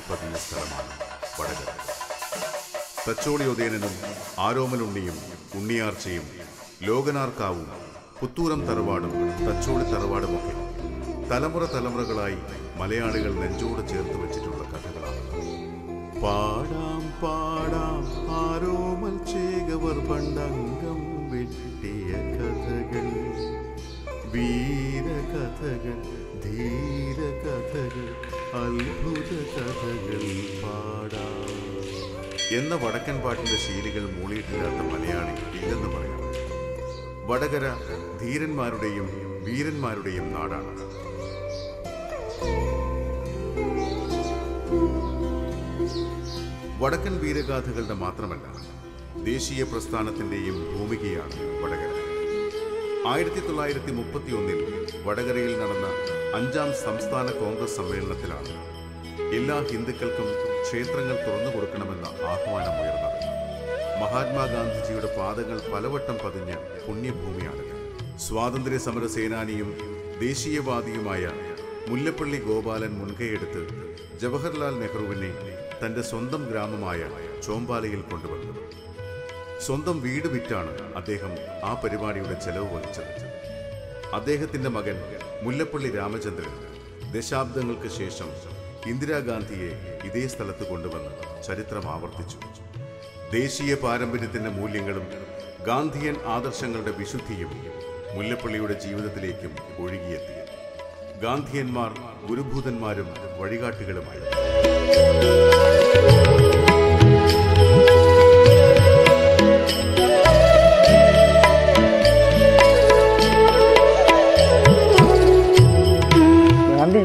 പാടിപ്പതിഞ്ഞ സ്ഥലമാണ് വടകര. തച്ചോളി ആരോമലുണ്ണിയും ഉണ്ണിയാർച്ചയും ലോകനാർക്കാവും പുത്തൂരം തറവാടും തച്ചോളി തറവാടുമൊക്കെ തലമുറ തലമുറകളായി മലയാളികൾ നെഞ്ചോട് ചേർത്ത് വെച്ചിട്ടുള്ള കഥകളാണ്. പാടാം പാടാം ആരോമൽ ചേകവർ പണ്ടംഗം വെട്ടിയ കഥകൾ. വീരകഥകൾ ധീരകഥകൾ. അത്ഭുത കഥകൾ പാടാം. എന്ന വടക്കൻ പാട്ടിന്റെ ശീലികൾ മൂളിയിട്ടില്ലാത്ത മലയാളി ഇല്ലെന്ന് പറയാം. വടകര ധീരന്മാരുടെയും വീരന്മാരുടെയും നാടാണ്. വടക്കൻ വീരഗാഥകളുടെ മാത്രമല്ല ദേശീയ പ്രസ്ഥാനത്തിന്റെയും ഭൂമികയാണ് വടകര. ആയിരത്തി തൊള്ളായിരത്തി മുപ്പത്തി ഒന്നിൽ വടകരയിൽ നടന്ന അഞ്ചാം സംസ്ഥാന കോൺഗ്രസ് സമ്മേളനത്തിലാണ് എല്ലാ ഹിന്ദുക്കൾക്കും ക്ഷേത്രങ്ങൾ തുറന്നു കൊടുക്കണമെന്ന ആഹ്വാനം ഉയർന്നത്. മഹാത്മാഗാന്ധിജിയുടെ പാദങ്ങൾ പലവട്ടം പതിഞ്ഞ പുണ്യഭൂമിയാണിത്. സ്വാതന്ത്ര്യ സമര സേനാനിയും ദേശീയവാദിയുമായ മുല്ലപ്പള്ളി ഗോപാലൻ മുൻകൈയെടുത്ത് ജവഹർലാൽ നെഹ്റുവിനെ തന്റെ സ്വന്തം ഗ്രാമമായ ചോമ്പാലയിൽ കൊണ്ടുവന്നു സ്വന്തം വീട് വിറ്റാണ് അദ്ദേഹം ആ പരിപാടിയുടെ ചെലവ് വഹിച്ചത്. അദ്ദേഹത്തിന്റെ മകൻ മുല്ലപ്പള്ളി രാമചന്ദ്രൻ ദശാബ്ദങ്ങൾക്ക് ശേഷം ഇന്ദിരാഗാന്ധിയെ ഇതേ സ്ഥലത്ത് കൊണ്ടുവന്ന് ചരിത്രം ആവർത്തിച്ചു. ദേശീയ പാരമ്പര്യത്തിന്റെ മൂല്യങ്ങളും ഗാന്ധിയൻ ആദർശങ്ങളുടെ വിശുദ്ധിയും മുല്ലപ്പള്ളിയുടെ ജീവിതത്തിലേക്കും ഒഴുകിയെത്തി. ഗാന്ധിയന്മാർ ഗുരുഭൂതന്മാരും വഴികാട്ടികളുമായി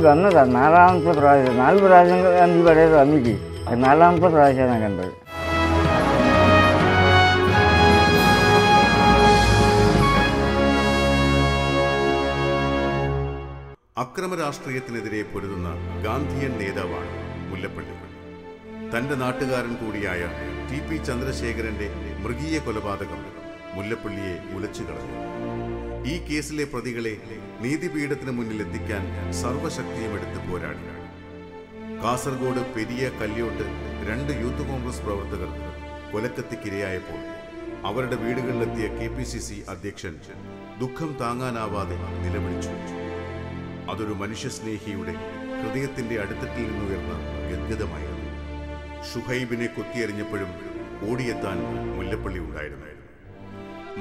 ഗാന്ധി വന്നതാ നാലാമത്തെ പ്രാവശ്യം. നാല് പ്രാവശ്യം ഗാന്ധി വരെ വന്നിട്ട് നാലാമത്തെ പ്രാവശ്യമാണ് കണ്ടത്. അക്രമ രാഷ്ട്രീയത്തിനെതിരെ പൊരുതുന്ന ഗാന്ധിയൻ നേതാവാണ് മുല്ലപ്പള്ളി തന്റെ നാട്ടുകാരൻ കൂടിയായ ടി പി ചന്ദ്രശേഖരന്റെ മൃഗീയ കൊലപാതകം മുല്ലപ്പള്ളിയെ ഉലച്ചു കളഞ്ഞു. ഈ കേസിലെ പ്രതികളെ നീതിപീഠത്തിന് മുന്നിൽ എത്തിക്കാൻ സർവശക്തിയും എടുത്ത് പോരാടി. കാസർഗോഡ് പെരിയ കല്യോട്ട് രണ്ട് യൂത്ത് കോൺഗ്രസ് പ്രവർത്തകർ കൊലക്കത്തിക്കിരയായപ്പോൾ അവരുടെ വീടുകളിലെത്തിയ കെ പി സി സി അധ്യക്ഷൻ ദുഃഖം താങ്ങാനാവാതെ നിലവിളിച്ചു. അതൊരു മനുഷ്യസ്നേഹിയുടെ ഹൃദയത്തിന്റെ അടുത്തട്ടിൽ നിന്നുയർന്ന ഗദ്ഗതമായിരുന്നു ഷുഹൈബിനെ കുത്തിയെറിഞ്ഞപ്പോഴും ഓടിയെത്താൻ മുല്ലപ്പള്ളി ഉണ്ടായിരുന്നു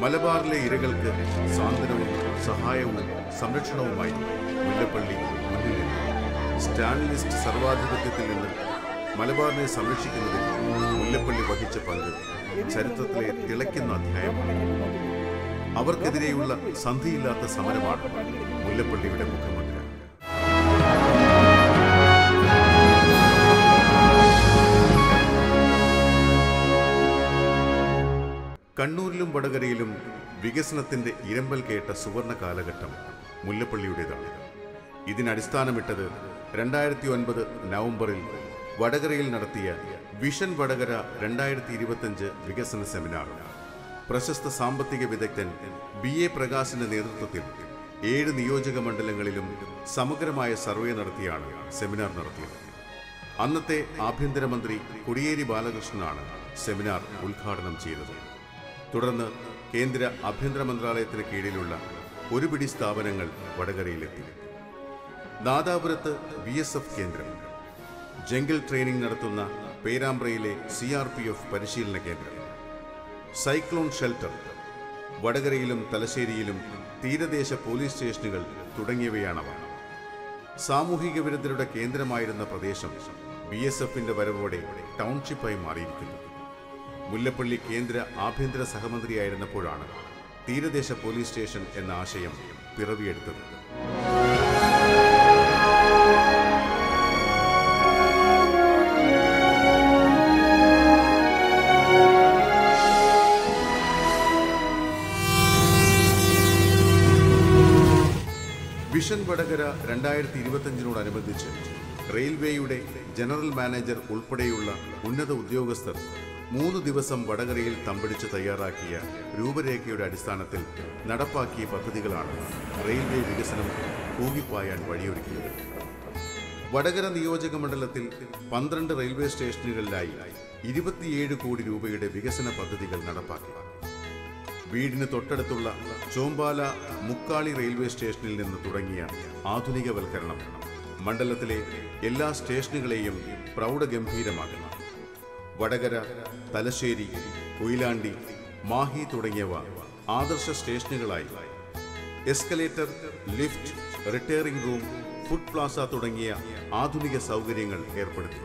മലബാറിലെ ഇരകൾക്ക് സാന്ത്വനവും സഹായവും സംരക്ഷണവുമായി മുല്ലപ്പള്ളി മുന്നിലെത്തി സ്റ്റാലിനിസ്റ്റ് സർവാധിപത്യത്തിൽ നിന്ന് മലബാറിനെ സംരക്ഷിക്കുന്നതിൽ മുല്ലപ്പള്ളി വഹിച്ച പങ്ക് ചരിത്രത്തിലെ തിളയ്ക്കുന്ന അധ്യായമാണ്. അവർക്കെതിരെയുള്ള സന്ധിയില്ലാത്ത സമരമാണ് മുല്ലപ്പള്ളിയുടെ മുഖമുദ്ര കണ്ണൂരിലും വടകരയിലും വികസനത്തിന്റെ ഇരമ്പൽ കേട്ട സുവർണ കാലഘട്ടം മുല്ലപ്പള്ളിയുടേതാണ്. ഇതിനടിസ്ഥാനമിട്ടത് രണ്ടായിരത്തി ഒൻപത് നവംബറിൽ വടകരയിൽ നടത്തിയ വിഷൻ വടകര രണ്ടായിരത്തി ഇരുപത്തഞ്ച് വികസന സെമിനാർ. പ്രശസ്ത സാമ്പത്തിക വിദഗ്ധൻ ബി എ പ്രകാശിന്റെ നേതൃത്വത്തിൽ ഏഴ് നിയോജക മണ്ഡലങ്ങളിലും സമഗ്രമായ സർവേ നടത്തിയാണ് സെമിനാർ നടത്തിയത്. അന്നത്തെ ആഭ്യന്തരമന്ത്രി കൊടിയേരി ബാലകൃഷ്ണനാണ് സെമിനാർ ഉദ്ഘാടനം ചെയ്തത്. തുടർന്ന് കേന്ദ്ര ആഭ്യന്തര മന്ത്രാലയത്തിന് കീഴിലുള്ള ഒരു പിടി സ്ഥാപനങ്ങൾ വടകരയിലെത്തി. നാദാപുരത്ത് ബി എസ് എഫ് കേന്ദ്രം. ജംഗിൾ ട്രെയിനിംഗ് നടത്തുന്ന പേരാമ്പ്രയിലെ സി ആർ പി എഫ് പരിശീലന കേന്ദ്രം. Cyclone shelter. വടകരയിലും തലശ്ശേരിയിലും തീരദേശ പോലീസ് സ്റ്റേഷനുകൾ തുടങ്ങിയവയാണവ. സാമൂഹിക വിരുദ്ധരുടെ കേന്ദ്രമായിരുന്ന പ്രദേശം ബി എസ് എഫിന്റെ വരവോടെ ടൗൺഷിപ്പായി മാറിയിരിക്കുന്നു. മുല്ലപ്പള്ളി കേന്ദ്ര ആഭ്യന്തര സഹമന്ത്രിയായിരുന്നപ്പോഴാണ് തീരദേശ പോലീസ് സ്റ്റേഷൻ എന്ന ആശയം പിറവിയെടുത്തത്. വിഷൻ വടകര രണ്ടായിരത്തി ഇരുപത്തഞ്ചിനോടനുബന്ധിച്ച് റെയിൽവേയുടെ ജനറൽ മാനേജർ ഉൾപ്പെടെയുള്ള ഉന്നത ഉദ്യോഗസ്ഥർ മൂന്ന് ദിവസം വടകരയിൽ തമ്പടിച്ച് തയ്യാറാക്കിയ രൂപരേഖയുടെ അടിസ്ഥാനത്തിൽ നടപ്പാക്കിയ പദ്ധതികളാണ് റെയിൽവേ വികസനം കൂകിപ്പായാൻ വഴിയൊരുക്കിയത്. വടകര നിയോജക മണ്ഡലത്തിൽ പന്ത്രണ്ട് റെയിൽവേ സ്റ്റേഷനുകളിലായി ഇരുപത്തിയേഴ് കോടി രൂപയുടെ വികസന പദ്ധതികൾ നടപ്പാക്കി. വീടിന് തൊട്ടടുത്തുള്ള ചോമ്പാല മുക്കാളി റെയിൽവേ സ്റ്റേഷനിൽ നിന്ന് തുടങ്ങിയ ആധുനികവൽക്കരണം മണ്ഡലത്തിലെ എല്ലാ സ്റ്റേഷനുകളെയും പ്രൗഢഗംഭീരമാക്കണം വടകര തലശ്ശേരി കൊയിലാണ്ടി മാഹി തുടങ്ങിയവ ആദർശ സ്റ്റേഷനുകളായി. Escalator lift retiring room food plaza തുടങ്ങിയ ആധുനിക സൗകര്യങ്ങൾ ഏർപ്പെടുത്തി.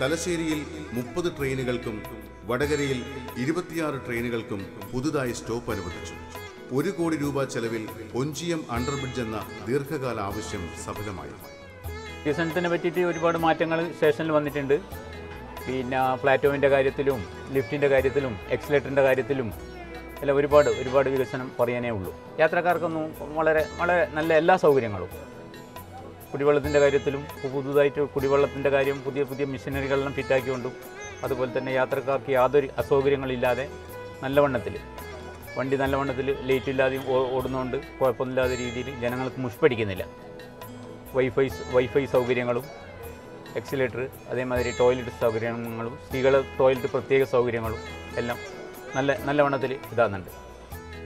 തലശ്ശേരിയിൽ മുപ്പത് ട്രെയിനുകൾക്കും വടകരയിൽ ഇരുപത്തിയാറ് ട്രെയിനുകൾക്കും പുതുതായി സ്റ്റോപ്പ് അനുവദിച്ചു. ഒരു കോടി രൂപ ചെലവിൽ ഒഞ്ചിയം അണ്ടർബ്രിഡ്ജ് എന്ന ദീർഘകാല ആവശ്യം സഫലമായി. വികസനത്തിനെ പറ്റിയിട്ട് ഒരുപാട് മാറ്റങ്ങൾ സ്റ്റേഷനിൽ വന്നിട്ടുണ്ട്. പിന്നെ പ്ലാറ്റ്ഫോമിന്റെ കാര്യത്തിലും ലിഫ്റ്റിന്റെ കാര്യത്തിലും എക്സലേറ്ററിന്റെ കാര്യത്തിലും എല്ലാം ഒരുപാട് ഒരുപാട് വികസനം പറയാനേ ഉള്ളൂ. യാത്രക്കാർക്കൊന്നും വളരെ വളരെ നല്ല എല്ലാ സൗകര്യങ്ങളും. കുടിവെള്ളത്തിന്റെ കാര്യത്തിലും പുതുതായിട്ട് കുടിവെള്ളത്തിന്റെ കാര്യം പുതിയ പുതിയ മെഷീനറികളെല്ലാം ഫിറ്റാക്കിക്കൊണ്ടും അതുപോലെ തന്നെ യാത്രക്കാർക്ക് യാതൊരു അസൗകര്യങ്ങളില്ലാതെ നല്ലവണ്ണത്തിൽ വണ്ടി നല്ലവണ്ണത്തിൽ ലേറ്റ് ഇല്ലാതെയും ഓടുന്നതുകൊണ്ട് കുഴപ്പമില്ലാത്ത രീതിയിൽ ജനങ്ങൾക്ക് മുഷ്പടിക്കുന്നില്ല. വൈഫൈ വൈഫൈ സൗകര്യങ്ങളും എക്സിലേറ്റർ അതേമാതിരി ടോയ്ലറ്റ് സൗകര്യങ്ങളും സ്ത്രീകളെ ടോയ്ലറ്റ് പ്രത്യേക സൗകര്യങ്ങളും എല്ലാം നല്ല നല്ലവണ്ണത്തിൽ ഇതാകുന്നുണ്ട്.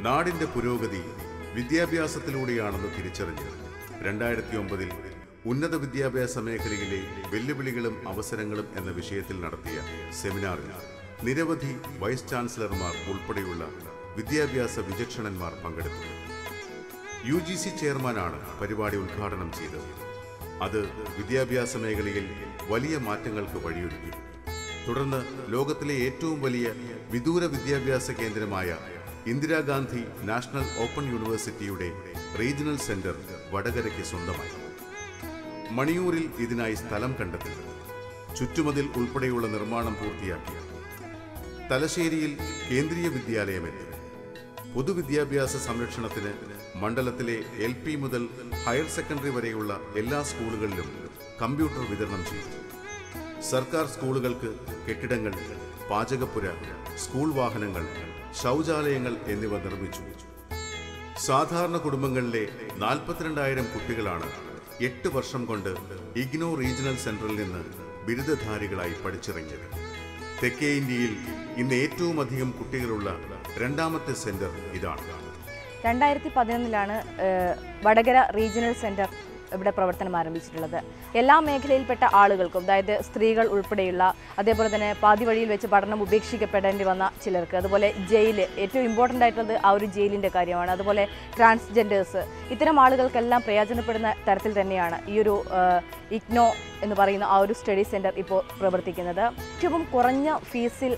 നാടിന്റെ പുരോഗതി വിദ്യാഭ്യാസത്തിലൂടെയാണെന്ന് തിരിച്ചറിഞ്ഞ് രണ്ടായിരത്തി ഒമ്പതിൽ ഉന്നത വിദ്യാഭ്യാസ മേഖലയിലെ വെല്ലുവിളികളും അവസരങ്ങളും എന്ന വിഷയത്തിൽ നടത്തിയ സെമിനാറിൽ നിരവധി വൈസ് ചാൻസലർമാർ ഉൾപ്പെടെയുള്ള വിദ്യാഭ്യാസ വിചക്ഷണന്മാർ പങ്കെടുത്തു. യു ജി സി ചെയർമാനാണ് പരിപാടി ഉദ്ഘാടനം ചെയ്തത്. അത് വിദ്യാഭ്യാസ മേഖലയിൽ വലിയ മാറ്റങ്ങൾക്ക് വഴിയൊരുക്കി. തുടർന്ന് ലോകത്തിലെ ഏറ്റവും വലിയ വിദൂര വിദ്യാഭ്യാസ കേന്ദ്രമായ ഇന്ദിരാഗാന്ധി നാഷണൽ ഓപ്പൺ യൂണിവേഴ്സിറ്റിയുടെ റീജിയണൽ സെന്റർ വടകരയ്ക്ക് സ്വന്തമായി. മണിയൂരിൽ ഇതിനായി സ്ഥലം കണ്ടെത്തി. ചുറ്റുമതിൽ ഉൾപ്പെടെയുള്ള നിർമ്മാണം പൂർത്തിയാക്കി. തലശ്ശേരിയിൽ കേന്ദ്രീയ വിദ്യാലയമെത്തി. പൊതുവിദ്യാഭ്യാസ സംരക്ഷണത്തിന് മണ്ഡലത്തിലെ എൽ പി മുതൽ ഹയർ സെക്കൻഡറി വരെയുള്ള എല്ലാ സ്കൂളുകളിലും കമ്പ്യൂട്ടർ വിതരണം ചെയ്തു. സർക്കാർ സ്കൂളുകൾക്ക് കെട്ടിടങ്ങൾ പാചകപ്പുര സ്കൂൾ വാഹനങ്ങൾ ശൗചാലയങ്ങൾ എന്നിവ നിർമ്മിച്ചു. സാധാരണ കുടുംബങ്ങളിലെ നാൽപ്പത്തിരണ്ടായിരം കുട്ടികളാണ് എട്ട് വർഷം കൊണ്ട് ഇഗ്നോ റീജിയണൽ സെന്ററിൽ നിന്ന് ബിരുദധാരികളായി പഠിച്ചിറങ്ങിയത്. തെക്കേ ഇന്ത്യയിൽ ഇന്ന് ഏറ്റവും അധികം കുട്ടികളുള്ള രണ്ടാമത്തെ സെന്റർ ഇതാണ്. രണ്ടായിരത്തി പതിനൊന്നിലാണ് വടകര റീജിയണൽ സെന്റർ ഇവിടെ പ്രവർത്തനം ആരംഭിച്ചിട്ടുള്ളത്. എല്ലാ മേഖലയിൽപ്പെട്ട ആളുകൾക്കും അതായത് സ്ത്രീകൾ ഉൾപ്പെടെയുള്ള അതേപോലെ തന്നെ പാതി വഴിയിൽ വെച്ച് പഠനം ഉപേക്ഷിക്കപ്പെടേണ്ടി വന്ന ചിലർക്ക് അതുപോലെ ജയിൽ ഏറ്റവും ഇമ്പോർട്ടന്റ് ആയിട്ടുള്ളത് ആ ഒരു ജയിലിന്റെ കാര്യമാണ്. അതുപോലെ ട്രാൻസ്ജെൻഡേഴ്സ് ഇത്തരം ആളുകൾക്കെല്ലാം പ്രയോജനപ്പെടുന്ന തരത്തിൽ തന്നെയാണ് ഈ ഒരു ഇഗ്നോ എന്ന് പറയുന്ന ആ ഒരു സ്റ്റഡി സെന്റർ ഇപ്പോൾ പ്രവർത്തിക്കുന്നത്. ഏറ്റവും കുറഞ്ഞ ഫീസിൽ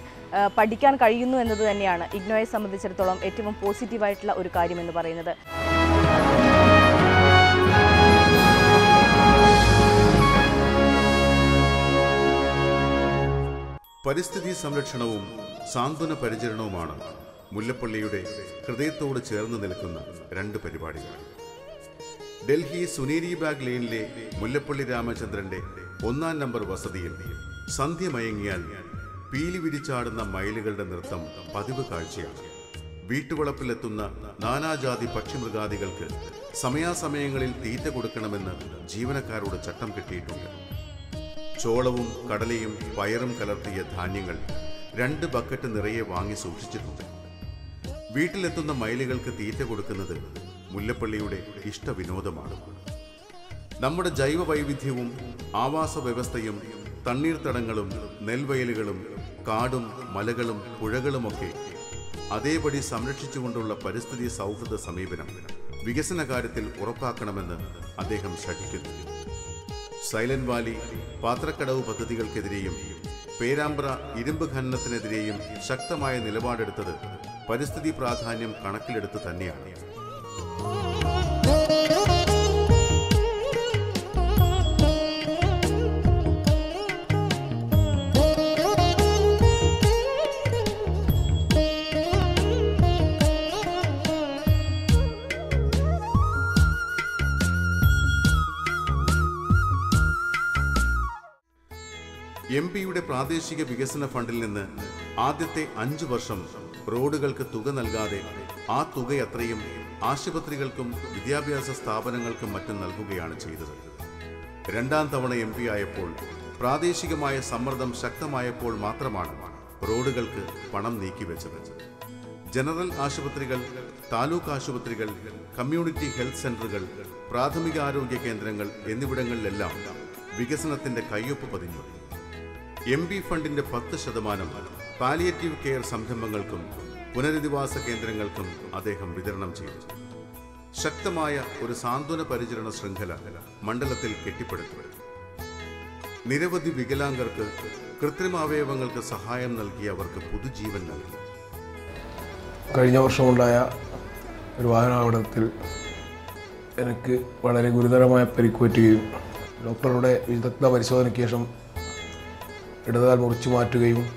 പഠിക്കാൻ കഴിയുന്നു എന്നത് തന്നെയാണ് ഇഗ്നോയെ സംബന്ധിച്ചിടത്തോളം ഏറ്റവും പോസിറ്റീവായിട്ടുള്ള ഒരു കാര്യം എന്ന് പറയുന്നത്. പരിസ്ഥിതി സംരക്ഷണവും സാന്ത്വന പരിചരണവുമാണ് മുല്ലപ്പള്ളിയുടെ ഹൃദയത്തോട് ചേർന്ന് നിൽക്കുന്ന രണ്ട് പരിപാടികൾ. ഡൽഹി സുനേരി ബാഗ് ലെയിനിലെ മുല്ലപ്പള്ളി രാമചന്ദ്രന്റെ ഒന്നാം നമ്പർ വസതിയിൽ സന്ധ്യ മയങ്ങിയാൽ പീലി വിരിച്ചാടുന്ന മയിലുകളുടെ നൃത്തം പതിവ് കാഴ്ചയാണ്. വീട്ടുവളപ്പിലെത്തുന്ന നാനാജാതി പക്ഷിമൃഗാദികൾക്ക് സമയാസമയങ്ങളിൽ തീറ്റ കൊടുക്കണമെന്ന് ജീവനക്കാരോട് ചട്ടം കിട്ടിയിട്ടുണ്ട്. ചോളവും കടലയും പയറും കലർത്തിയ ധാന്യങ്ങൾ രണ്ട് ബക്കറ്റ് നിറയെ വാങ്ങി സൂക്ഷിച്ചിട്ടുണ്ട്. വീട്ടിലെത്തുന്ന മയിലുകൾക്ക് തീറ്റ കൊടുക്കുന്നത് മുല്ലപ്പള്ളിയുടെ ഇഷ്ടവിനോദമാണ്. നമ്മുടെ ജൈവ വൈവിധ്യവും ആവാസ വ്യവസ്ഥയും തണ്ണീർത്തടങ്ങളും നെൽവയലുകളും കാടും മലകളും പുഴകളുമൊക്കെ അതേപടി സംരക്ഷിച്ചുകൊണ്ടുള്ള പരിസ്ഥിതി സൗഹൃദ സമീപനം വികസന കാര്യത്തിൽ ഉറപ്പാക്കണമെന്ന് അദ്ദേഹം ശഠിക്കുന്നു. സൈലന്റ് വാലി പാത്രക്കടവ് പദ്ധതികൾക്കെതിരെയും പേരാമ്പ്ര ഇരുമ്പ് ഖനനത്തിനെതിരെയും ശക്തമായ നിലപാടെടുത്തത് പരിസ്ഥിതി പ്രാധാന്യം കണക്കിലെടുത്ത് തന്നെയാണ്. എം പിയുടെ പ്രാദേശിക വികസന ഫണ്ടിൽ നിന്ന് ആദ്യത്തെ അഞ്ചു വർഷം റോഡുകൾക്ക് തുക നൽകാതെ ആ തുകയത്രയും ആശുപത്രികൾക്കും വിദ്യാഭ്യാസ സ്ഥാപനങ്ങൾക്കും മറ്റും നൽകുകയാണ് ചെയ്തത്. രണ്ടാം തവണ എം പി ആയപ്പോൾ പ്രാദേശികമായ സമ്മർദ്ദം ശക്തമായപ്പോൾ മാത്രമാണ് റോഡുകൾക്ക് പണം നീക്കിവെച്ചത്. ജനറൽ ആശുപത്രികൾ താലൂക്ക് ആശുപത്രികൾ കമ്മ്യൂണിറ്റി ഹെൽത്ത് സെന്ററുകൾ പ്രാഥമിക ആരോഗ്യ കേന്ദ്രങ്ങൾ എന്നിവിടങ്ങളിലെല്ലാം വികസനത്തിന്റെ കയ്യൊപ്പ് പതിഞ്ഞു. എം ബി ഫണ്ടിന്റെ പത്ത് ശതമാനം പാലിയേറ്റീവ് കെയർ സംരംഭങ്ങൾക്കും പുനരധിവാസ കേന്ദ്രങ്ങൾക്കും അദ്ദേഹം വിതരണം ചെയ്തു. ശക്തമായ ഒരു സാന്ത്വന പരിചരണ ശൃംഖല മണ്ഡലത്തിൽ കെട്ടിപ്പടുത്തു. നിരവധി വികലാംഗർക്ക് കൃത്രിമാവയവങ്ങൾക്ക് സഹായം നൽകി അവർക്ക് പുതുജീവൻ നൽകി. കഴിഞ്ഞ വർഷമുണ്ടായ ഒരു വാഹനാപകടത്തിൽ എനിക്ക് വളരെ ഗുരുതരമായ പരിക്കുപറ്റുകയും ഡോക്ടറുടെ വിദഗ്ധ പരിശോധനയ്ക്ക് ശേഷം ഇടതാൽ മുറിച്ചു മാറ്റുകയും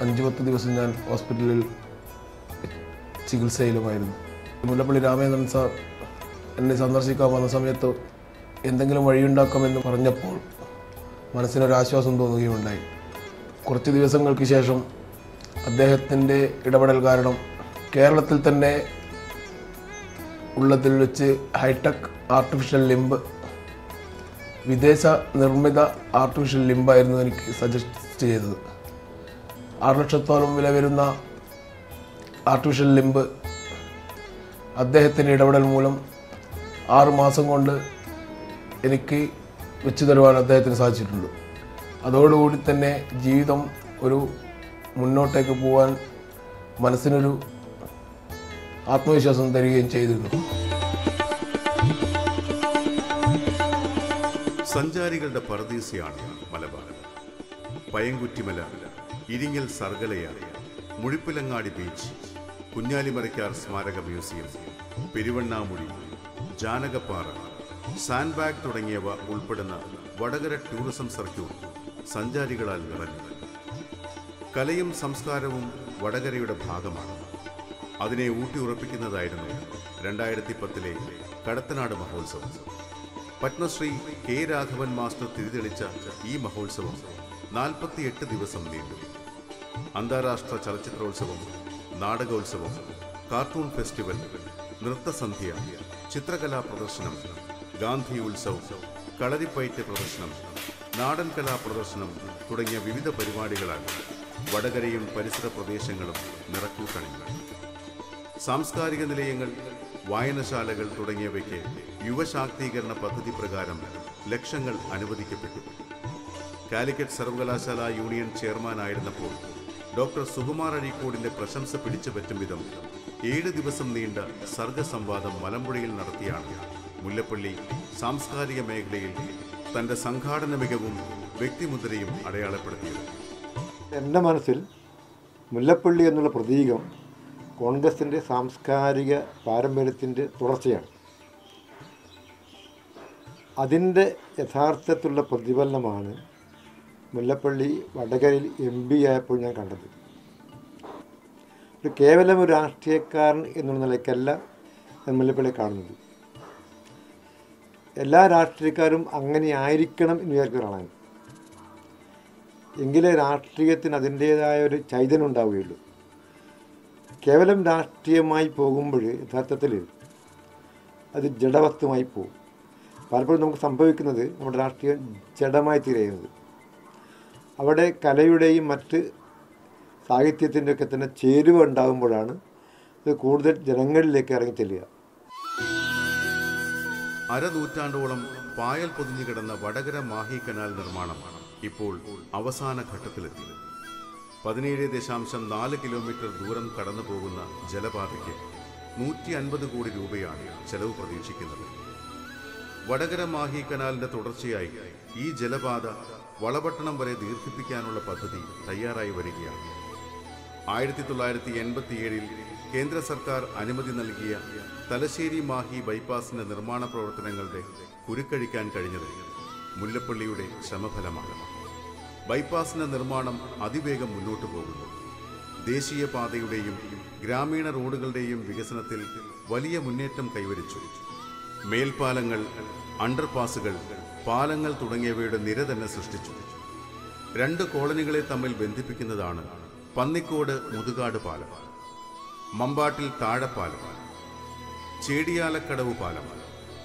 അഞ്ച് പത്ത് ദിവസം ഞാൻ ഹോസ്പിറ്റലിൽ ചികിത്സയിലുമായിരുന്നു. മുല്ലപ്പള്ളി രാമേന്ദ്രൻ സാർ എന്നെ സന്ദർശിക്കാൻ വന്ന സമയത്ത് എന്തെങ്കിലും വഴിയുണ്ടാക്കാമെന്ന് പറഞ്ഞപ്പോൾ മനസ്സിനൊരാശ്വാസം തോന്നുകയുണ്ടായി. കുറച്ച് ദിവസങ്ങൾക്ക് ശേഷം അദ്ദേഹത്തിന്റെ ഇടപെടൽ കാരണം കേരളത്തിൽ തന്നെ ഉള്ളതിൽ വെച്ച് ഹൈടെക് ആർട്ടിഫിഷ്യൽ ലിംബ് വിദേശ നിർമ്മിത ആർട്ടിഫിഷ്യൽ ലിംബായിരുന്നു എനിക്ക് സജസ്റ്റ് ചെയ്തത്. ആറ് ലക്ഷത്തോളം വില വരുന്ന ആർട്ടിഫിഷ്യൽ ലിംബ് അദ്ദേഹത്തിന്റെ ഇടപെടൽ മൂലം ആറ് മാസം കൊണ്ട് എനിക്ക് വെച്ചു തരുവാൻ അദ്ദേഹത്തിന് സാധിച്ചിട്ടുണ്ട്. അതോടുകൂടി തന്നെ ജീവിതം ഒരു മുന്നോട്ടേക്ക് പോകാൻ മനസ്സിനൊരു ആത്മവിശ്വാസം തരികയും ചെയ്തിരുന്നു. സഞ്ചാരികളുടെ പറദീസയാണ് മലബാർ പയങ്കുറ്റിമല ഇരിങ്ങൽ സർഗലയാർ മുഴിപ്പിലങ്ങാടി ബീച്ച് കുഞ്ഞാലിമരയ്ക്കാർ സ്മാരക museum Peruvannamudi Janakappara sand bag തുടങ്ങിയവ ഉൾപ്പെടുന്ന വടകര ടൂറിസം സർക്യൂട്ട് സഞ്ചാരികളാൽ നിറഞ്ഞു കലയും സംസ്കാരവും വടകരയുടെ ഭാഗമാണ്. അതിനെ ഊട്ടിയുറപ്പിക്കുന്നതായിരുന്നു രണ്ടായിരത്തി പത്തിലെ കടത്തനാട് മഹോത്സവം. പത്മശ്രീ കെ രാഘവൻ മാസ്റ്റർ തിരിതെളിച്ച ഈ മഹോത്സവം നാൽപ്പത്തിയെട്ട് ദിവസം നീണ്ടു. അന്താരാഷ്ട്ര ചലച്ചിത്രോത്സവം നാടകോത്സവം കാർട്ടൂൺ ഫെസ്റ്റിവൽ നൃത്തസന്ധ്യ ചിത്രകലാ പ്രദർശനം ഗാന്ധി ഉത്സവം കളരിപ്പയറ്റ് പ്രദർശനം നാടൻ കലാ പ്രദർശനം തുടങ്ങിയ വിവിധ പരിപാടികളാണ് വടകരയും പരിസര പ്രദേശങ്ങളും നിറക്കൂട്ടണിഞ്ഞു. സാംസ്കാരിക നിലയങ്ങൾ വായനശാലകൾ തുടങ്ങിയവയ്ക്ക് യുവശാക്തീകരണ പദ്ധതി പ്രകാരം ലക്ഷങ്ങൾ അനുവദിക്കപ്പെട്ടു. കാലിക്കറ്റ് സർവകലാശാല യൂണിയൻ ചെയർമാനായിരുന്നപ്പോൾ ഡോക്ടർ സുകുമാർ അഴീക്കോടിന്റെ പ്രശംസ പിടിച്ചുപറ്റും വിധം ഏഴ് ദിവസം നീണ്ട സർഗസംവാദം മലമ്പുഴയിൽ നടത്തിയാണ് മുല്ലപ്പള്ളി സാംസ്കാരിക മേഖലയിൽ തന്റെ സംഘാടന മികവും വ്യക്തിമുദ്രയും അടയാളപ്പെടുത്തിയത്. എന്റെ മനസ്സിൽ മുല്ലപ്പള്ളി എന്നുള്ള പ്രതീകം കോൺഗ്രസിന്റെ സാംസ്കാരിക പാരമ്പര്യത്തിന്റെ തുടർച്ചയാണ്. അതിന്റെ യഥാർത്ഥത്തിലുള്ള പ്രതിഫലനമാണ് മുല്ലപ്പള്ളി വടകരയിൽ എം പി ആയപ്പോൾ ഞാൻ കണ്ടത്. ഒരു കേവലം ഒരു രാഷ്ട്രീയക്കാരൻ എന്നുള്ള നിലയ്ക്കല്ല ഞാൻ മുല്ലപ്പള്ളി കാണുന്നത്. എല്ലാ രാഷ്ട്രീയക്കാരും അങ്ങനെ ആയിരിക്കണം എന്ന് വിചാരിക്കുന്ന ഒരാളാണ്. എങ്കിലേ രാഷ്ട്രീയത്തിന് അതിന്റേതായ ഒരു ചൈതന്യം ഉണ്ടാവുകയുള്ളൂ. കേവലം രാഷ്ട്രീയമായി പോകുമ്പോൾ യഥാർത്ഥത്തിൽ അത് ജഡവസ്തുമായി പോകും. പലപ്പോഴും നമുക്ക് സംഭവിക്കുന്നത് നമ്മുടെ രാഷ്ട്രീയം ജഡമായി തീരുന്നത് അവിടെ കലയുടെയും മറ്റ് സാഹിത്യത്തിന്റെ ഒക്കെ തന്നെ ചേരുവ ഉണ്ടാകുമ്പോഴാണ് ഇത് കൂടുതൽ ജനങ്ങളിലേക്ക് ഇറങ്ങി ചെല്ലുക. അരനൂറ്റാണ്ടോളം പായൽ പൊതിഞ്ഞു കിടന്ന വടകര മാഹി കനാൽ നിർമ്മാണം ഇപ്പോൾ അവസാന ഘട്ടത്തിലെത്തി. പതിനേഴ് ദശാംശം നാല് കിലോമീറ്റർ ദൂരം കടന്നു പോകുന്ന ജലപാതയ്ക്ക് നൂറ്റി അൻപത് കോടി രൂപയാണ് ചെലവ് പ്രതീക്ഷിക്കുന്നത്. വടകര മാഹി കനാലിന്റെ തുടർച്ചയായി ഈ ജലപാത വളപട്ടണം വരെ ദീർഘിപ്പിക്കാനുള്ള പദ്ധതി തയ്യാറായി വരികയാണ്. ആയിരത്തി തൊള്ളായിരത്തി എൺപത്തിയേഴിൽ കേന്ദ്ര സർക്കാർ അനുമതി നൽകിയ തലശ്ശേരി മാഹി ബൈപ്പാസിന്റെ നിർമ്മാണ പ്രവർത്തനങ്ങളുടെ കുരുക്കഴിക്കാൻ കഴിഞ്ഞത് മുല്ലപ്പള്ളിയുടെ ശ്രമഫലമാണ്. ബൈപ്പാസിന്റെ നിർമ്മാണം അതിവേഗം മുന്നോട്ടു പോകുന്നു. ദേശീയപാതയുടെയും ഗ്രാമീണ റോഡുകളുടെയും വികസനത്തിൽ വലിയ മുന്നേറ്റം കൈവരിച്ചു. മേൽപ്പാലങ്ങൾ അണ്ടർപാസുകൾ പാലങ്ങൾ തുടങ്ങിയവയുടെ നിര തന്നെ സൃഷ്ടിച്ചു. രണ്ട് കോളനികളെ തമ്മിൽ ബന്ധിപ്പിക്കുന്നതാണ് പന്നിക്കോട് മുതുകാട് പാലം മമ്പാട്ടിൽ താഴപ്പാലം ചേടിയാലക്കടവ് പാലം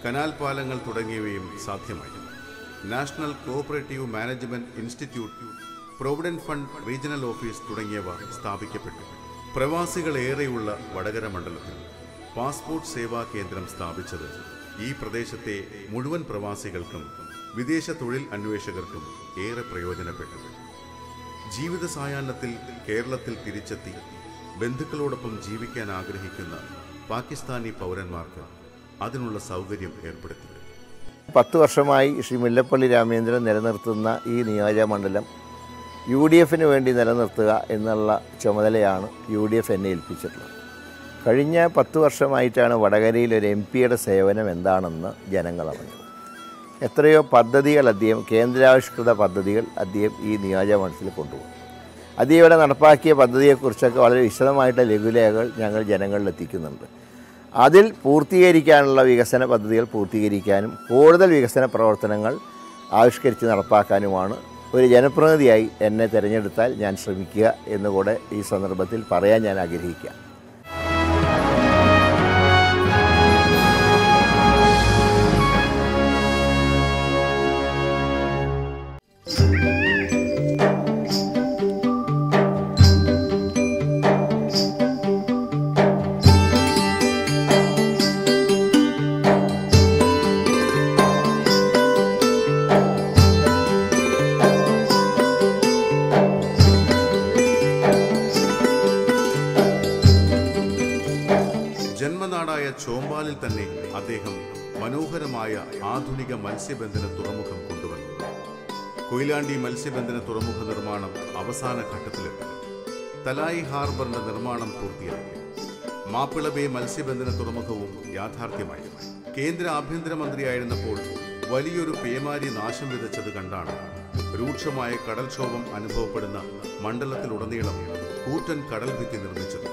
കനാൽ പാലങ്ങൾ തുടങ്ങിയവയും സാധ്യമായി. National cooperative management institute provident fund regional office തുടങ്ങിയവ സ്ഥാപിക്കപ്പെട്ടു. പ്രവാസികളേറെയുള്ള വടകര മണ്ഡലത്തിൽ പാസ്പോർട്ട് സേവാ കേന്ദ്രം സ്ഥാപിച്ചത് ഈ പ്രദേശത്തെ മുഴുവൻ പ്രവാസികൾക്കും വിദേശ തൊഴിൽ അന്വേഷകർക്കും ഏറെ പ്രയോജനപ്പെട്ടു. ജീവിത സായാഹ്നത്തിൽ കേരളത്തിൽ തിരിച്ചെത്തി ബന്ധുക്കളോടൊപ്പം ജീവിക്കാൻ ആഗ്രഹിക്കുന്ന പാകിസ്ഥാനി പൗരന്മാർക്ക് അതിനുള്ള സൗകര്യം ഏർപ്പെടുത്തി. പത്ത് വർഷമായി ശ്രീ മുല്ലപ്പള്ളി രാമചന്ദ്രൻ നിലനിർത്തുന്ന ഈ നിയോജകമണ്ഡലം യു ഡി എഫിന് വേണ്ടി നിലനിർത്തുക എന്നുള്ള ചുമതലയാണ് യു ഡി എഫ് എന്നെ ഏൽപ്പിച്ചിട്ടുള്ളത്. കഴിഞ്ഞ പത്ത് വർഷമായിട്ടാണ് വടകരയിൽ ഒരു എം പിയുടെ സേവനം എന്താണെന്ന് ജനങ്ങൾ അറിഞ്ഞത്. എത്രയോ പദ്ധതികൾ അദ്ദേഹം കേന്ദ്രാവിഷ്കൃത പദ്ധതികൾ അദ്ദേഹം ഈ നിയോജകമണ്ഡലത്തിൽ കൊണ്ടുപോകും ഇവിടെ നടപ്പാക്കിയ പദ്ധതിയെക്കുറിച്ചൊക്കെ വളരെ വിശദമായിട്ട് ലഘുലേഖകൾ ഞങ്ങൾ ജനങ്ങളിൽ എത്തിക്കുന്നുണ്ട്. അതിൽ പൂർത്തീകരിക്കാനുള്ള വികസന പദ്ധതികൾ പൂർത്തീകരിക്കാനും കൂടുതൽ വികസന പ്രവർത്തനങ്ങൾ ആവിഷ്കരിച്ച് നടപ്പാക്കാനുമാണ് ഒരു ജനപ്രതിനിധിയായി എന്നെ തിരഞ്ഞെടുത്താൽ ഞാൻ ശ്രമിക്കുക എന്നുകൂടെ ഈ സന്ദർഭത്തിൽ പറയാൻ ഞാൻ ആഗ്രഹിക്കുക. കൊയിലാണ്ടി മത്സ്യബന്ധന തുറമുഖ നിർമ്മാണം അവസാന ഘട്ടത്തിലെത്തി. തലായി ഹാർബറിന്റെ നിർമ്മാണം പൂർത്തിയാക്കി മാപ്പിള ബേ മത്സ്യബന്ധന തുറമുഖവും യാഥാർത്ഥ്യമായി കേന്ദ്ര ആഭ്യന്തരമന്ത്രിയായിരുന്നപ്പോൾ വലിയൊരു പേമാരി നാശം വിതച്ചത് കണ്ടാണ്. രൂക്ഷമായ കടൽക്ഷോഭം അനുഭവപ്പെടുന്ന മണ്ഡലത്തിലുടനീളം കൂറ്റൻ കടൽ ഭിത്തി നിർമ്മിച്ചത്.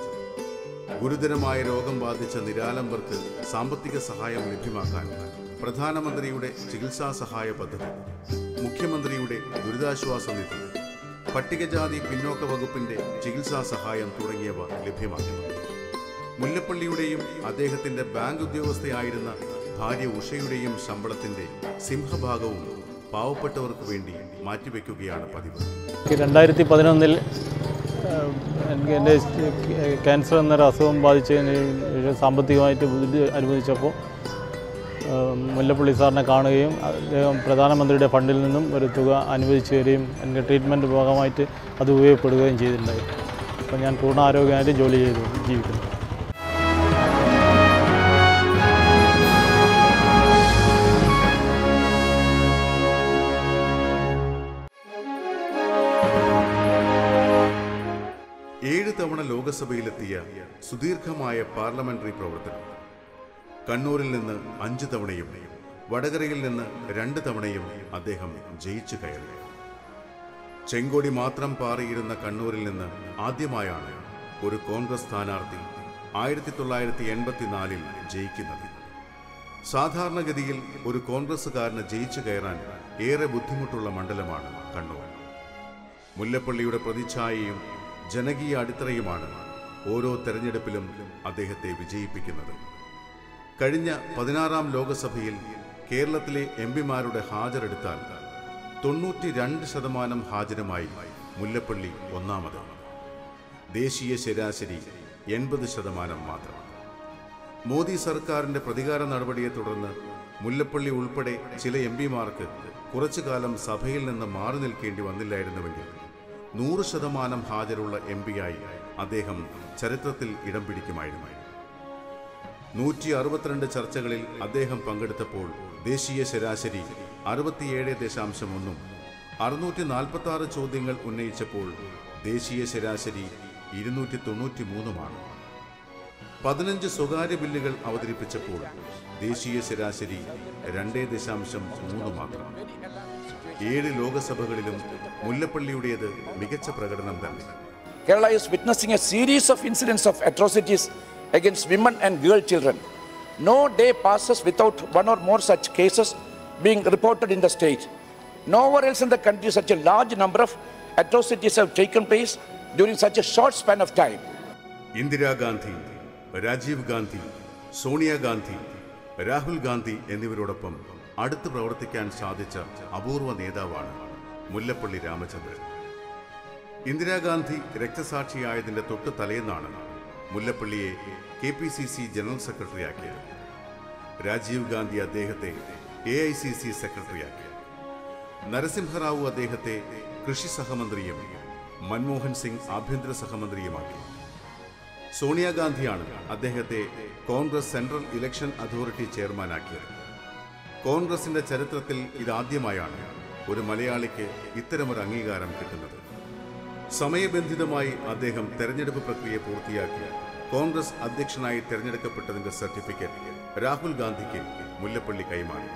ഗുരുതരമായ രോഗം ബാധിച്ച നിരാലംബർക്ക് സാമ്പത്തിക സഹായം ലഭ്യമാക്കാൻ പ്രധാനമന്ത്രിയുടെ ചികിത്സാ സഹായ പദ്ധതി. മുഖ്യമന്ത്രിയുടെ ദുരിതാശ്വാസ നിധി പട്ടികജാതി പിന്നോക്ക വകുപ്പിന്റെ ചികിത്സാ സഹായം തുടങ്ങിയവ ലഭ്യമാക്കി മുല്ലപ്പള്ളിയുടെയും അദ്ദേഹത്തിന്റെ ബാങ്ക് ഉദ്യോഗസ്ഥയായിരുന്ന ഭാര്യ ഉഷയുടെയും ശമ്പളത്തിന്റെ സിംഹഭാഗവും പാവപ്പെട്ടവർക്ക് വേണ്ടി മാറ്റിവെക്കുകയാണ് പതിവ്. രണ്ടായിരത്തി പതിനൊന്നിൽ എനിക്ക് എന്റെ ക്യാൻസർ എന്നൊരു അസുഖം ബാധിച്ചതിന് സാമ്പത്തികമായിട്ട് അനുവദിച്ചപ്പോൾ മുല്ലപ്പള്ളി സാറിനെ കാണുകയും അദ്ദേഹം പ്രധാനമന്ത്രിയുടെ ഫണ്ടിൽ നിന്നും ഒരു തുക അനുവദിച്ചു തരികയും എന്റെ ട്രീറ്റ്മെന്റ് ഭാഗമായിട്ട് അത് ഉപയോഗപ്പെടുകയും ചെയ്തിട്ടുണ്ടായി. അപ്പോൾ ഞാൻ പൂർണ ആരോഗ്യമായിട്ട് ജോലി ചെയ്തു ജീവിക്കുന്നു. ഏഴ് തവണ ലോകസഭയിലെത്തിയ സുദീർഘമായ പാർലമെന്ററി പ്രവർത്തനം. കണ്ണൂരിൽ നിന്ന് അഞ്ച് തവണയും വടകരയിൽ നിന്ന് രണ്ട് തവണയും അദ്ദേഹം ജയിച്ചു കയറി. ചെങ്കോടി മാത്രം പാറിയിരുന്ന കണ്ണൂരിൽ നിന്ന് ആദ്യമായാണ് ഒരു കോൺഗ്രസ് സ്ഥാനാർത്ഥി ആയിരത്തി തൊള്ളായിരത്തി എൺപത്തിനാലിൽ ജയിക്കുന്നത്. സാധാരണഗതിയിൽ ഒരു കോൺഗ്രസ്സുകാരന് ജയിച്ചു കയറാൻ ഏറെ ബുദ്ധിമുട്ടുള്ള മണ്ഡലമാണ് കണ്ണൂർ. മുല്ലപ്പള്ളിയുടെ പ്രതിച്ഛായയും ജനകീയ അടിത്തറയുമാണ് ഓരോ തെരഞ്ഞെടുപ്പിലും അദ്ദേഹത്തെ വിജയിപ്പിക്കുന്നത്. കഴിഞ്ഞ പതിനാറാം ലോകസഭയിൽ കേരളത്തിലെ എം പിമാരുടെ ഹാജരെടുത്താൽ തൊണ്ണൂറ്റി രണ്ട് ശതമാനം ഹാജരുമായി മുല്ലപ്പള്ളി ഒന്നാമത്. ദേശീയ ശരാശരി എൺപത് ശതമാനം മാത്രം. മോദി സർക്കാരിന്റെ പ്രതികാര നടപടിയെ തുടർന്ന് മുല്ലപ്പള്ളി ഉൾപ്പെടെ ചില എം പിമാർക്ക് കുറച്ചു കാലം സഭയിൽ നിന്ന് മാറി നിൽക്കേണ്ടി വന്നില്ലായിരുന്നുവെങ്കിൽ നൂറ് ശതമാനം ഹാജരുള്ള എം പിയായി അദ്ദേഹം ചരിത്രത്തിൽ ഇടം പിടിക്കുമായിരുന്നു നൂറ്റി അറുപത്തിരണ്ട് ചർച്ചകളിൽ അദ്ദേഹം പങ്കെടുത്തപ്പോൾ ദേശീയ ശരാശരി അറുപത്തിയേഴ് ദശാംശം ഒന്നും. അറുന്നൂറ്റി നാൽപ്പത്തി ആറ് ചോദ്യങ്ങൾ ഉന്നയിച്ചപ്പോൾ ദേശീയ ശരാശരി ഇരുന്നൂറ്റി തൊണ്ണൂറ്റി മൂന്നുമാണ് പതിനഞ്ച് സ്വകാര്യ ബില്ലുകൾ അവതരിപ്പിച്ചപ്പോൾ ദേശീയ ശരാശരി രണ്ടേ ദശാംശം മൂന്ന് മാത്രം. ഏഴ് ലോകസഭകളിലും മുല്ലപ്പള്ളിയുടേത് മികച്ച പ്രകടനം തന്നെ. Kerala is witnessing a series of incidence of atrocities against women and girl children. No day passes without one or more such cases being reported in the state. Nowhere else in the country such a large number of atrocities have taken place during such a short span of time. Indira Gandhi Rajiv Gandhi Sonia Gandhi Rahul Gandhi എന്നിവരോടൊപ്പം അടുത്ത് പ്രവർത്തിക്കാൻ സാധിച്ച അപൂർവ നേതാവാണ് മുല്ലപ്പള്ളി രാമചന്ദ്രൻ ഇന്ദിരാഗാന്ധി രക്തസാക്ഷിയായതിന്റെ തൊട്ട് തലേന്നാണ് മുല്ലപ്പള്ളിയെ K P C C general സെക്രട്ടറിയാക്കിയത്. Rajiv Gandhi അദ്ദേഹത്തെ എ ഐ സി സി സെക്രട്ടറിയാക്കി നരസിംഹറാവു അദ്ദേഹത്തെ കൃഷി സഹമന്ത്രിയും മൻമോഹൻ സിംഗ് ആഭ്യന്തര സഹമന്ത്രിയുമാക്കി. സോണിയാഗാന്ധിയാണ് അദ്ദേഹത്തെ കോൺഗ്രസ് സെൻട്രൽ ഇലക്ഷൻ അതോറിറ്റി ചെയർമാനാക്കിയത്. കോൺഗ്രസിന്റെ ചരിത്രത്തിൽ ഇതാദ്യമായാണ് ഒരു മലയാളിക്ക് ഇത്തരമൊരു അംഗീകാരം കിട്ടുന്നത്. സമയബന്ധിതമായി അദ്ദേഹം തെരഞ്ഞെടുപ്പ് പ്രക്രിയ പൂർത്തിയാക്കി കോൺഗ്രസ് അധ്യക്ഷനായി തെരഞ്ഞെടുക്കപ്പെട്ടതിന്റെ സർട്ടിഫിക്കറ്റ് രാഹുൽ ഗാന്ധിക്ക് മുല്ലപ്പള്ളി കൈമാറി.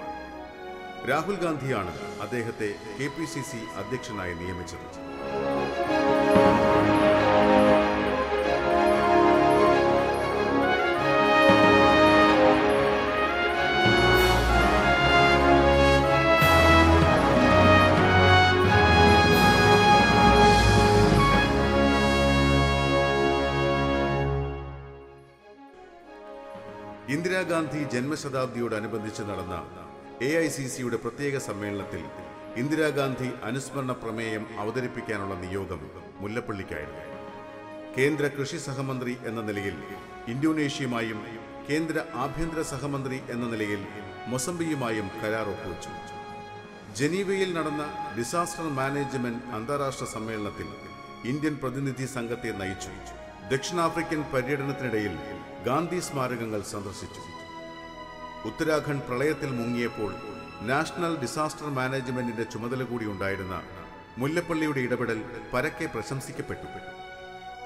രാഹുൽ ഗാന്ധിയാണ് അദ്ദേഹത്തെ കെ പി സി സി അധ്യക്ഷനായി നിയമിച്ചത്. ഇന്ദിരാഗാന്ധി ജന്മശതാബ്ദിയോടനുബന്ധിച്ച് നടന്ന എ ഐ സി സിയുടെ പ്രത്യേക സമ്മേളനത്തിൽ ഇന്ദിരാഗാന്ധി അനുസ്മരണ പ്രമേയം അവതരിപ്പിക്കാനുള്ള നിയോഗം മുല്ലപ്പള്ളിക്കായിരുന്നു. കേന്ദ്ര കൃഷി സഹമന്ത്രി എന്ന നിലയിൽ ഇന്തോനേഷ്യയുമായും കേന്ദ്ര ആഭ്യന്തര സഹമന്ത്രി എന്ന നിലയിൽ മൊസംബിയുമായും കരാർ ഒപ്പുവച്ചു. ജനീവയിൽ നടന്ന ഡിസാസ്റ്റർ മാനേജ്മെന്റ് അന്താരാഷ്ട്ര സമ്മേളനത്തിൽ ഇന്ത്യൻ പ്രതിനിധി സംഘത്തെ നയിച്ചു. ദക്ഷിണാഫ്രിക്കൻ പര്യടനത്തിനിടയിൽ ഗാന്ധി സ്മാരകങ്ങൾ സന്ദർശിച്ചു. ഉത്തരാഖണ്ഡ് പ്രളയത്തിൽ മുങ്ങിയപ്പോൾ നാഷണൽ ഡിസാസ്റ്റർ മാനേജ്മെന്റിന്റെ ചുമതല കൂടി ഉണ്ടായിരുന്ന മുല്ലപ്പള്ളിയുടെ ഇടപെടൽ പരക്കെ പ്രശംസിക്കപ്പെട്ടു.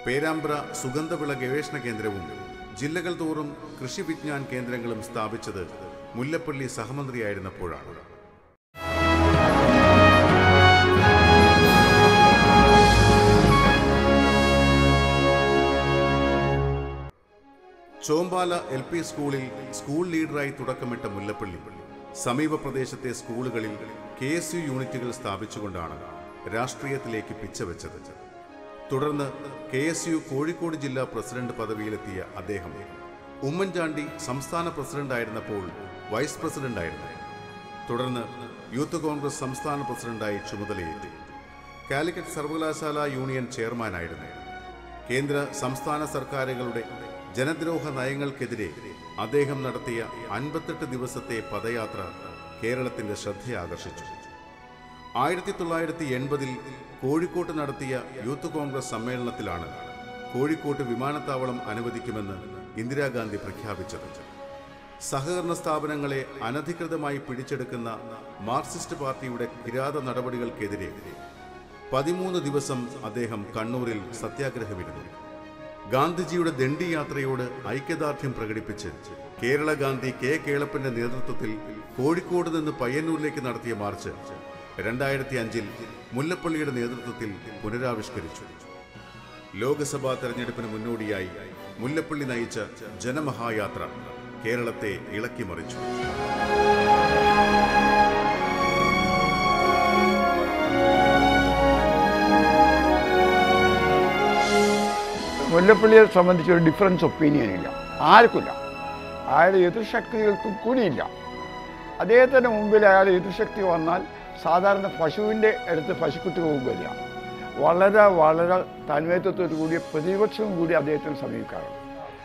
പേരാമ്പ്ര സുഗന്ധവിള ഗവേഷണ കേന്ദ്രവും ജില്ലകൾ തോറും കൃഷി വിജ്ഞാൻ കേന്ദ്രങ്ങളും സ്ഥാപിച്ചത് മുല്ലപ്പള്ളി സഹമന്ത്രിയായിരുന്നപ്പോഴാണ്. ചോമ്പാല എൽ പി സ്കൂളിൽ സ്കൂൾ ലീഡറായി തുടക്കമിട്ട മുല്ലപ്പള്ളി. സമീപ പ്രദേശത്തെ സ്കൂളുകളിൽ കെ എസ് യു യൂണിറ്റുകൾ സ്ഥാപിച്ചുകൊണ്ടാണ് രാഷ്ട്രീയത്തിലേക്ക് പിച്ചവെച്ചത് തുടർന്ന് കെ എസ് യു കോഴിക്കോട് ജില്ലാ പ്രസിഡന്റ് പദവിയിലെത്തിയ അദ്ദേഹം ഉമ്മൻചാണ്ടി സംസ്ഥാന പ്രസിഡന്റായിരുന്നപ്പോൾ വൈസ് പ്രസിഡന്റായിരുന്നു. തുടർന്ന് യൂത്ത് കോൺഗ്രസ് സംസ്ഥാന പ്രസിഡന്റായി ചുമതലയേറ്റു. കാലിക്കറ്റ് സർവകലാശാല യൂണിയൻ ചെയർമാനായിരുന്നു. കേന്ദ്ര സംസ്ഥാന സർക്കാരുകളുടെ ജനദ്രോഹ നയങ്ങൾക്കെതിരെ അദ്ദേഹം നടത്തിയ അൻപത്തെട്ട് ദിവസത്തെ പദയാത്ര കേരളത്തിന്റെ ശ്രദ്ധയാകർഷിച്ചു. ആയിരത്തി തൊള്ളായിരത്തി എൺപതിൽ കോഴിക്കോട്ട് നടത്തിയ യൂത്ത് കോൺഗ്രസ് സമ്മേളനത്തിലാണ് കോഴിക്കോട്ട് വിമാനത്താവളം അനുവദിക്കുമെന്ന് ഇന്ദിരാഗാന്ധി പ്രഖ്യാപിച്ചത്. സഹകരണ സ്ഥാപനങ്ങളെ അനധികൃതമായി പിടിച്ചെടുക്കുന്ന മാർക്സിസ്റ്റ് പാർട്ടിയുടെ കിരാത നടപടികൾക്കെതിരെ പതിമൂന്ന് ദിവസം അദ്ദേഹം കണ്ണൂരിൽ സത്യാഗ്രഹമിരുന്നു. ഗാന്ധിജിയുടെ ദണ്ഡി യാത്രയോട് ഐക്യദാർഢ്യം പ്രകടിപ്പിച്ച് കേരള ഗാന്ധി കെ കേളപ്പന്റെ നേതൃത്വത്തിൽ കോഴിക്കോട് നിന്ന് പയ്യന്നൂരിലേക്ക് നടത്തിയ മാർച്ച് രണ്ടായിരത്തി അഞ്ചിൽ മുല്ലപ്പള്ളിയുടെ നേതൃത്വത്തിൽ പുനരാവിഷ്കരിച്ചു. ലോക്സഭാ തെരഞ്ഞെടുപ്പിന് മുന്നോടിയായി മുല്ലപ്പള്ളി നയിച്ച ജനമഹായാത്ര കേരളത്തെ ഇളക്കിമറിച്ചു. മുല്ലപ്പള്ളിയെ സംബന്ധിച്ച് ഒരു ഡിഫറൻസ് ഒപ്പീനിയൻ ഇല്ല. ആർക്കില്ല. അയാൾ എതിർശക്തികൾക്കും കൂടിയില്ല. അദ്ദേഹത്തിന്റെ മുമ്പിൽ അയാൾ എതിർശക്തി വന്നാൽ സാധാരണ പശുവിന്റെ അടുത്ത് പശുക്കുട്ടി പോകുകയില്ല വളരെ വളരെ തന്മയത്വത്തോടു കൂടിയ പ്രതിപക്ഷവും കൂടി അദ്ദേഹത്തിന് സമീപിക്കാറുണ്ട്.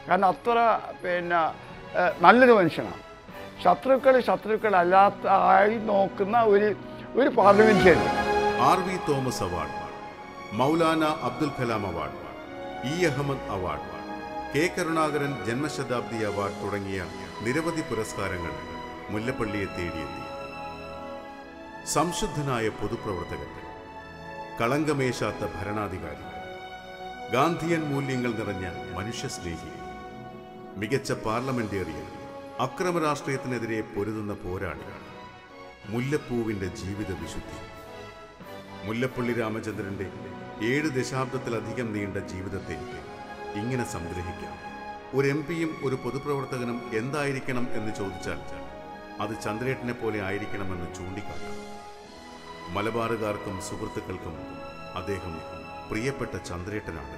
കാരണം അത്ര പിന്നെ നല്ലൊരു മനുഷ്യനാണ്. ശത്രുക്കൾ ശത്രുക്കളല്ലാത്ത ആയി നോക്കുന്ന ഒരു ഒരു parliamentarian R V Thomas award Maulana Abdul Kalam award. E. Ahmed award. K. Karunakaran ജന്മശതാബ്ദി അവാർഡ് തുടങ്ങിയ നിരവധി പുരസ്കാരങ്ങൾ മുല്ലപ്പള്ളിയെ തേടിയെത്തി. സംശുദ്ധനായ പൊതുപ്രവർത്തകൻ കളങ്കമേശാത്ത ഭരണാധികാരി ഗാന്ധിയൻ മൂല്യങ്ങൾ നിറഞ്ഞ മനുഷ്യസ്നേഹി മികച്ച പാർലമെന്റേറിയൻ അക്രമ രാഷ്ട്രീയത്തിനെതിരെ പൊരുതുന്ന പോരാളി മുല്ലപ്പൂവിന്റെ ജീവിത വിശുദ്ധി മുല്ലപ്പള്ളി രാമചന്ദ്രന്റെ ഏഴ് ദശാബ്ദത്തിലധികം നീണ്ട ജീവിതത്തെ ഇങ്ങനെ സംഗ്രഹിക്കാം. ഒരു എം പിയും ഒരു പൊതുപ്രവർത്തകനും എന്തായിരിക്കണം എന്ന് ചോദിച്ചാൽ അത് ചന്ദ്രേട്ടനെ പോലെ ആയിരിക്കണമെന്ന് ചൂണ്ടിക്കാട്ടാം. മലബാറുകാർക്കും സുഹൃത്തുക്കൾക്കും അദ്ദേഹം പ്രിയപ്പെട്ട ചന്ദ്രേട്ടനാണ്.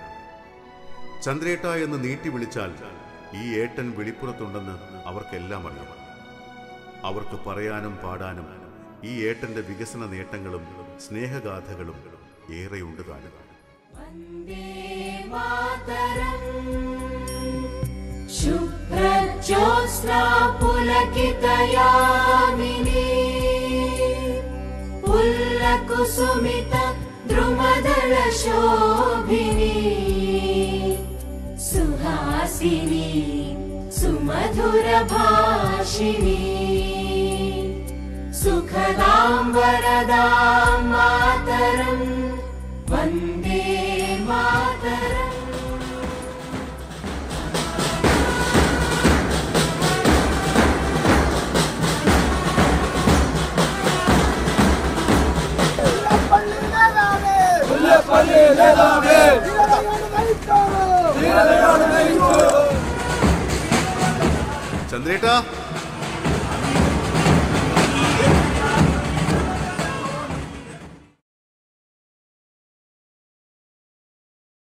ചന്ദ്രേട്ട എന്ന് നീട്ടി വിളിച്ചാൽ ഈ ഏട്ടൻ വെളിപ്പുറത്തുണ്ടെന്ന് അവർക്കെല്ലാം അറിയാം. അവർക്ക് പറയാനും പാടാനും ഈ ഏട്ടന്റെ വികസന നേട്ടങ്ങളും സ്നേഹഗാഥകളും ഏറെയുണ്ട് താനും शुभ्रज्योत्स्ना पुलकितयामिनी पुल्लकुसुमित द्रुमदलशोभिनी सुहासिनी सुमधुरभाषिणी सुखदां वरदां मातरं वन्दे मातरम् ചന്ദ്രേട്ട